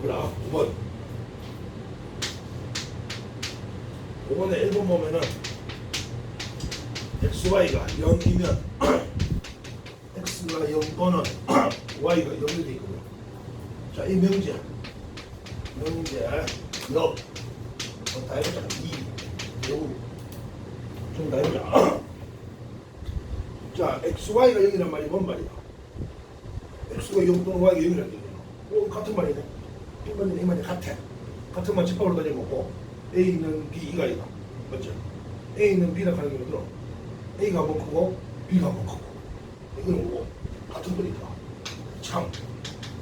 보라 9번. 5번에 1번 보면은 XY가 0이면 X가 0 또는 Y가 0이 돼 있거든 자, 이 명제. 명제 역 어, 다 해보자 2 매우 좀다 해보자 자, XY가 0이란 말이 뭔 말이야? X가 0 또는 Y가 0이란 얘기야 오, 같은 말이네 이 말이네 이 말이 같아. 같은 말 집합으로 따져보고 A는 B, 이가 이가 맞죠? A는 B라 하는 게 들어 A가 뭐 크고 B가 뭐 크고. 이거는 뭐고 같은 거니까. 참.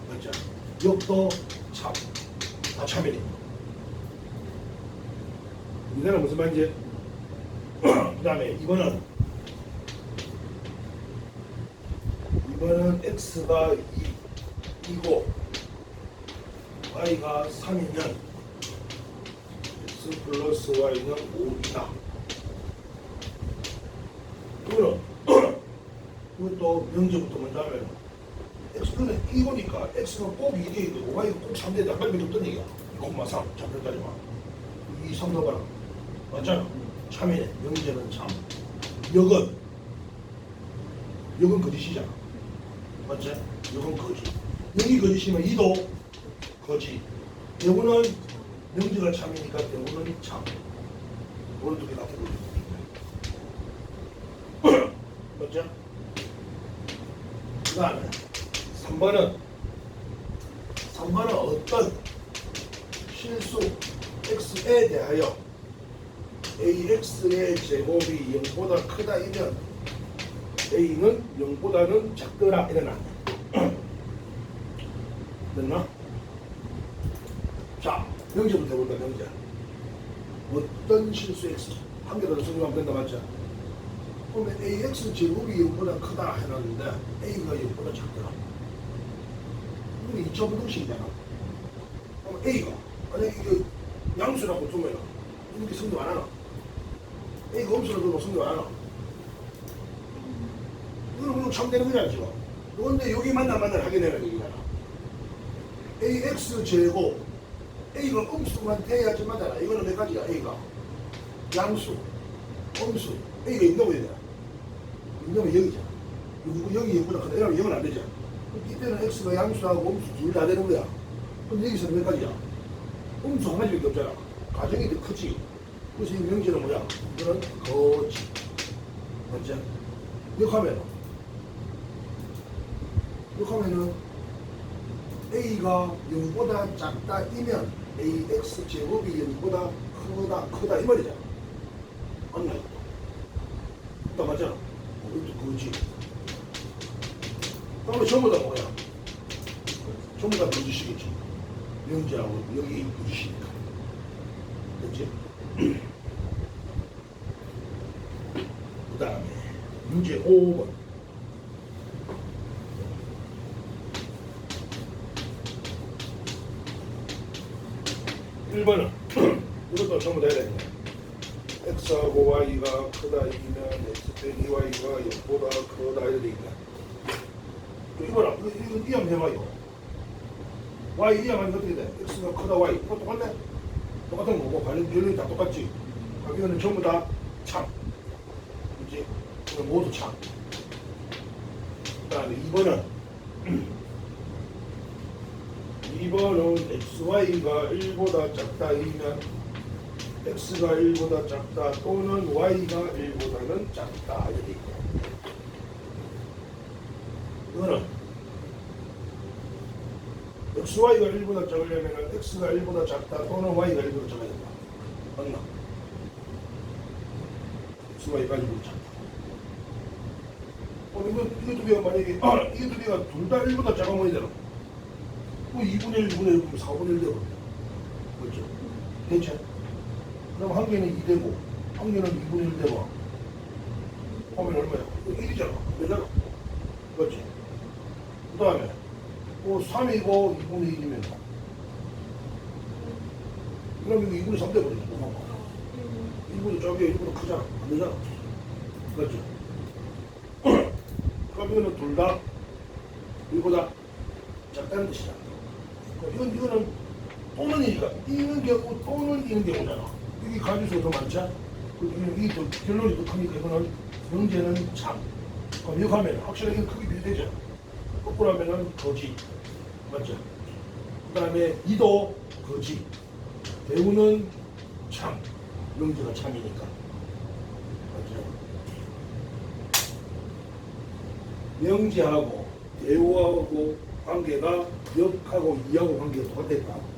맞죠? 역도 참, 다 참이니까 이거는 무슨 말인지. 그 다음에 이거는 이거는 x가 2, 이고 y가 3이면 x 플러스 y는 5이다. 이거는 이것도 명제부터 먼저 하면 x는 2고니까 x가 꼭 2대 있고 y가 꼭 3대 다 빨리 없던 얘기야. 2,3 잡혔다지 마. 2, 3 넣어봐라. 맞잖아. 참이네. 명제는 참. 역은 역은 거짓이잖아. 맞지? 역은 거짓. 역이 거짓이면 이도 거짓. 대구는 명제가 참이니까 대구는 참. 두개 같은 거지. 맞죠? 그 다음에 3번은 3번은 어떤 실수 x에 대하여 ax의 제곱이 0보다 크다 이면 a는 0보다는 작더라 이래나 됐나? 자 명제부터 해볼까 명제? 어떤 실수 x? 한 개더 성공하면 된다 맞죠? 그러면 ax 제곱이 0보다 크다 해놨는데 a가 0보다 작더라. 이게 2차 부등식이잖아. 그럼 a가 만약에 이게 양수라고 두면 이렇게 성립 안 하나? A가 음수로 두면 성립 안 하나? 이거는 그냥 참되는 거잖아 지금? 그런데 여기 만나 만나 하게 되는 얘기잖아. AX 제곱 A가 음수만 돼야지 맞잖아 이거는 몇 가지야 A가? 양수 음수. A가 있다고 해야 돼 있다면 여기잖아. 여기, 얘보다 크다 이러면 여기는 안 되잖아 이때는 X가 양수하고 음수 둘 다 되는 거야. 그럼 여기서는 몇 가지야? 음수 하나밖에 없잖아. 가정이 더 크지. 그래서 이 명제는 뭐야? 이거는 거지 맞지? 이렇게 이렇게 하면은 A가 0보다 작다이면 AX 제곱이 0보다 크다 크다 이 말이잖아 맞나? 딱 맞잖아. 어, 이것도 그지. 그러면 전부 다 뭐야? 전부 다 거짓이겠지. 명제하고 여기 거짓이니까. 그렇지? 그 다음에 문제 5번 1번은 이것도 전부 다 해야 되네 x하고 y가 크다 이면 x 빼기 y가 0보다 크다 이렇게 돼 있네 이거라 이거 이거 이하면 해봐 이거 y 이하면 어떻게 돼? x가 크다 y. 이거 똑같네? 똑같은 거고 관련 결론이 다 똑같지? 그럼 이거는 전부 다 참? 이거 모두 참. 그 다음에 2번은 2번은 xy가 1보다 작다이면 x가 1보다 작다 또는 y가 1보다는 작다 이렇게 이거는 xy가 1보다 작으려면 x가 1보다 작다 또는 y가 1보다 작아야 된다 맞나? xy가 1보다 작다 어, 이거, 이것도 비가 만약에 아, 이것도 비가 둘 다 1보다 작으면 되나? 뭐 2분의 1, 2분의 1, 그럼 4분의 1 되거든요. 그렇죠? 대체? 그럼 한 개는 2 되고, 한 개는 2분의 1 되고, 하면 얼마야? 1이잖아. 왜잖아? 그렇지? 그 다음에, 뭐 3이고 2분의 1이면, 그럼 이거 2분의 3 돼버리지. 1분의 저기 1분의 크잖아. 안 되잖아. 그렇죠? 그럼 이거는 둘 다, 이보다 작다는 뜻이잖아. 이건 이거는 또는 이니까 이는 경우 또는 이는 경우잖아. 여기 가지수가 더? 그리고 이게 더 결론이 더 크니까 이거는 명제는 참. 그럼 이거 하면 확실하게 크게 비교되죠. 거꾸로 하면은 거지. 맞죠? 그 다음에 이도 거지. 대우는 참. 명제가 참이니까. 맞죠? 명제하고 대우하고 관계가 역하고 이하고 관계가 똑같다.